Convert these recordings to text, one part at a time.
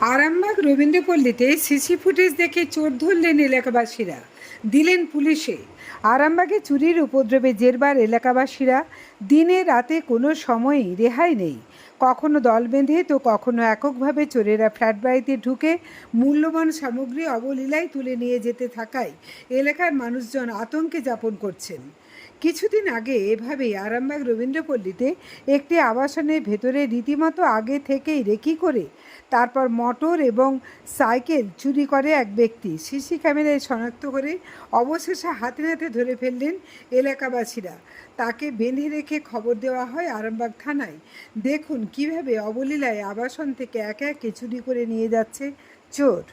Arambagh রবীন্দ্রপল্লীতে CC footage দেখে চোর ধরলেন এলাকাবাসীরা। দিলেন পুলিশে। আরামবাগে চুরির উপদ্রবে জেরবার এলাকাবাসীরা। দিনে রাতে কোনো সময়ই রেহাই নেই। কখনো দল বেঁধে তো কখনো এককভাবে চোরেরা ফ্ল্যাট বাড়িতে ঢুকে মূল্যবান সামগ্রী অবলীলায় তুলে নিয়ে যেতে থাকায় এলাকার মানুষজন আতঙ্কে যাপন করছেন। কিছুদিন আগে এভাবেই আরামবাগ রবীন্দ্রপল্লীতে একটি আবাসনের ভেতরে রীতিমতো আগে থেকেই রেকি করে, তারপর মোটর এবং সাইকেল চুরি করে এক ব্যক্তি। সিসি ক্যামেরায় শনাক্ত করে অবশেষে হাতে হাতে ধরে ফেললেন এলাকাবাসীরা। তাকে বেঁধে রেখে খবর দেওয়া হয় আরামবাগ থানায়। দেখুন কীভাবে অবলীলায় আবাসন থেকে একে একে চুরি করে নিয়ে যাচ্ছে চোর।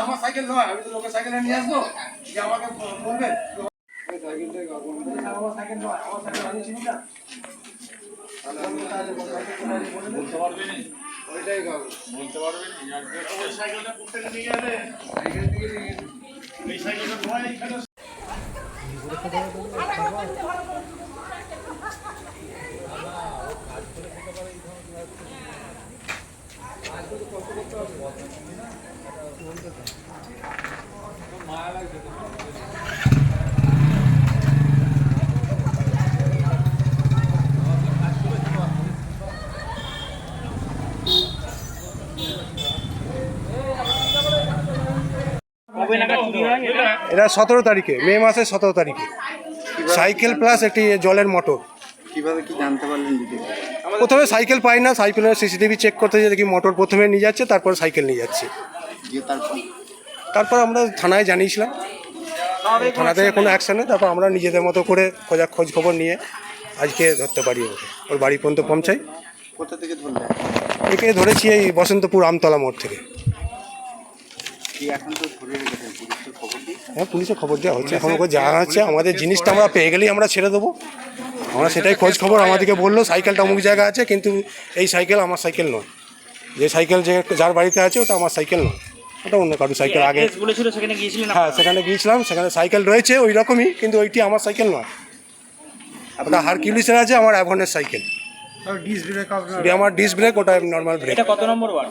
আমার সাইকেল নয় আমি তো লোকের সাইকেল নিয়ে আসব। যে আমাকে বলবেন সাইকেলটা কোথায় নিয়ে গেলে সাইকেল থেকে নিয়ে গেলে এই সাইকেলটা নয় এখানে এটা সতেরো তারিখে মে মাসের সতেরো তারিখে। সাইকেল প্লাস একটি জলের মোটর প্রথমে সাইকেল পাই না সাইকেলের সিসিটিভি চেক করতে যে দেখি মোটর প্রথমে নিয়ে যাচ্ছে তারপর সাইকেল নিয়ে যাচ্ছে। তারপর? তারপর আমরা থানায় জানিয়েছিলাম। থানা থেকে কোনো অ্যাকশন নেই তারপর আমরা নিজেদের মতো করে খোঁজা খোঁজ খবর নিয়ে আজকে ধরতে পারি ওকে। ওর বাড়ি পর্যন্ত পৌঁছাই। কোথা থেকে ধরলেন? একে ধরেছি এই বসন্তপুর আমতলা মোড় থেকে কি এখন তো ধরে রেখেছেন পুলিশের খবর দিই হ্যাঁ পুলিশে খবর দেওয়া হচ্ছে এখন ওকে জানা হচ্ছে আমাদের জিনিসটা আমরা পেয়ে গেলেই আমরা ছেড়ে দেবো। আমরা সেটাই খোঁজ খবর আমাদেরকে বলল সাইকেলটা অমুক জায়গা আছে কিন্তু এই সাইকেল আমার সাইকেল নয়। যে সাইকেল যে যার বাড়িতে আছে ওটা আমার সাইকেল নয়। ওটা অন্য কারও সাইকেল আগে। হ্যাঁ সেখানে গিয়েছিলাম সেখানে সাইকেল রয়েছে ওই রকমই কিন্তু ওইটি আমার সাইকেল নয়। ওটা হারকিউলিসের আছে আমার অ্যাভনের সাইকেল। এটা আমার ডিস ব্রেক ওটা নর্মাল ব্রেক কত নম্বর ওয়ার্ড?